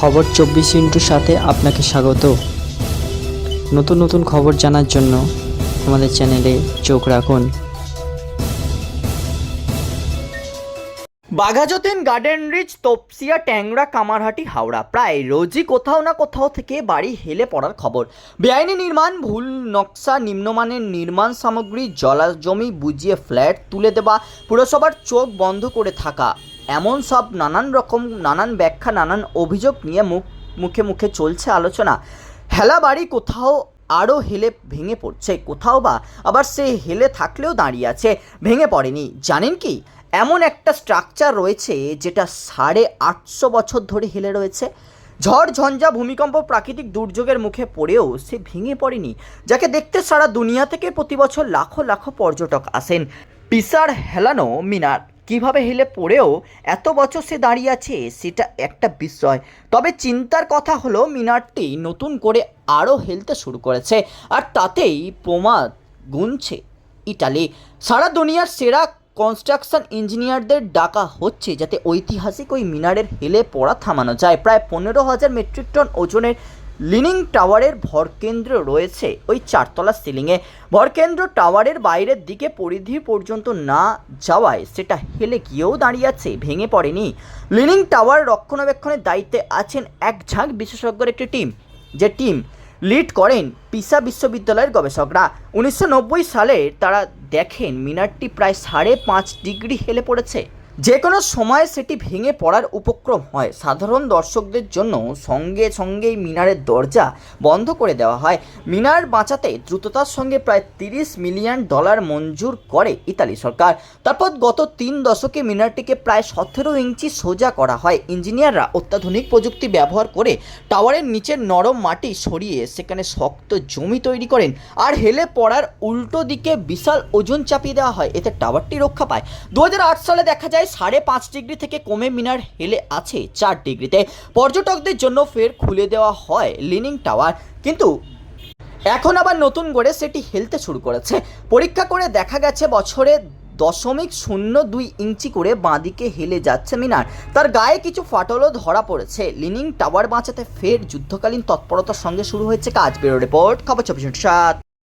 খবর চব্বিশ ইন্টুর সাথে আপনাকে স্বাগত। নতুন নতুন খবর জানার জন্য আমাদের চ্যানেলে চোখ রাখুন। বাঘাযতীন গার্ডেন রিচ তপসিয়া ট্যাংরা কামারহাটি হাওড়া। প্রায় রোজই কোথাও না কোথাও থেকে বাড়ি হেলে পড়ার খবর। বেআইনি নির্মাণ, ভুল নকশা, নিম্নমানের নির্মাণ সামগ্রী জলা জমি বুঝিয়ে ফ্ল্যাট তুলে দেওয়া, পুরসভার চোখ বন্ধ করে থাকা। এমন সব নানান রকম, নানান ব্যাখ্যা, নানান অভিযোগ নিয়ে মুখ, মুখে মুখে চলছে আলোচনা। হেলা বাড়ি কোথাও আরও হেলে ভেঙে পড়ছে, কোথাও বা আবার সে হেলে থাকলেও দাঁড়িয়ে আছে, ভেঙে পড়েনি। জানেন কি? এমন একটা স্ট্রাকচার রয়েছে যেটা সাড়ে আটশো বছর ধরে হেলে রয়েছে। ঝড়, ঝঞ্ঝা, ভূমিকম্প, প্রাকৃতিক দুর্যোগের মুখে পড়েও সে ভেঙে পড়েনি, যাকে দেখতে সারা দুনিয়া থেকে প্রতি বছর লাখো লাখো পর্যটক আসেন। পিসার হেলানো মিনার। কীভাবে হেলে পড়েও এত বছর সে দাঁড়িয়ে আছে, সেটা একটা বিস্ময় তবে চিন্তার কথা হলো, মিনারটি নতুন করে আরও হেলতে শুরু করেছে, আর তাতেই প্রমাদ গুনছে ইটালি। সারা দুনিয়ার সেরা কনস্ট্রাকশন ইঞ্জিনিয়ারদের ডাকা হচ্ছে, যাতে ঐতিহাসিক ওই মিনারের হেলে পড়া থামানো যায়। প্রায় পনেরো হাজার মেট্রিক টন ওজনের লিনিং টাওয়ারের ভরকেন্দ্র রয়েছে ওই চারতলা সিলিংয়ে। ভরকেন্দ্র টাওয়ারের বাইরের দিকে পরিধি পর্যন্ত না যাওয়ায় সেটা হেলে গিয়েও দাঁড়িয়ে আছে, ভেঙে পড়েনি। লিনিং টাওয়ার রক্ষণাবেক্ষণের দায়িত্বে আছেন এক ঝাঁক বিশেষজ্ঞের একটি টিম। যে টিম লিড করেন পিসা বিশ্ববিদ্যালয়ের গবেষকরা। উনিশশো নব্বই সালে তারা দেখেন মিনারটি প্রায় সাড়ে পাঁচ ডিগ্রি হেলে পড়েছে। যে কোনো সময় সেটি ভেঙে পড়ার উপক্রম হয়। সাধারণ দর্শকদের জন্য সঙ্গে সঙ্গেই মিনারের দরজা বন্ধ করে দেওয়া হয়। মিনার বাঁচাতে দ্রুততার সঙ্গে প্রায় তিরিশ মিলিয়ন ডলার মঞ্জুর করে ইতালি সরকার। তারপর গত তিন দশকে মিনারটিকে প্রায় সতেরো ইঞ্চি সোজা করা হয়। ইঞ্জিনিয়াররা অত্যাধুনিক প্রযুক্তি ব্যবহার করে টাওয়ারের নিচের নরম মাটি সরিয়ে সেখানে শক্ত জমি তৈরি করেন। আর হেলে পড়ার উল্টো দিকে বিশাল ওজন চাপিয়ে দেওয়া হয়। এতে টাওয়ারটি রক্ষা পায়। দু হাজার আট সালে দেখা যায় সাড়ে পাঁচ ডিগ্রি থেকে কমে মিনার হেলে আছে চার ডিগ্রিতে। পর্যটকদের জন্য ফের খুলে দেওয়া হয় লিনিং টাওয়ার। কিন্তু এখন আবার নতুন করে সেটি হেলতে শুরু করেছে। পরীক্ষা করে দেখা গেছে বছরে দশমিক শূন্য দুই ইঞ্চি করে বাঁদিকে হেলে যাচ্ছে মিনার। তার গায়ে কিছু ফাটলও ধরা পড়েছে। লিনিং টাওয়ার বাঁচাতে ফের যুদ্ধকালীন তৎপরতার সঙ্গে শুরু হয়েছে কাজ বেরো রিপোর্ট। খবর চব্বিশ সাত।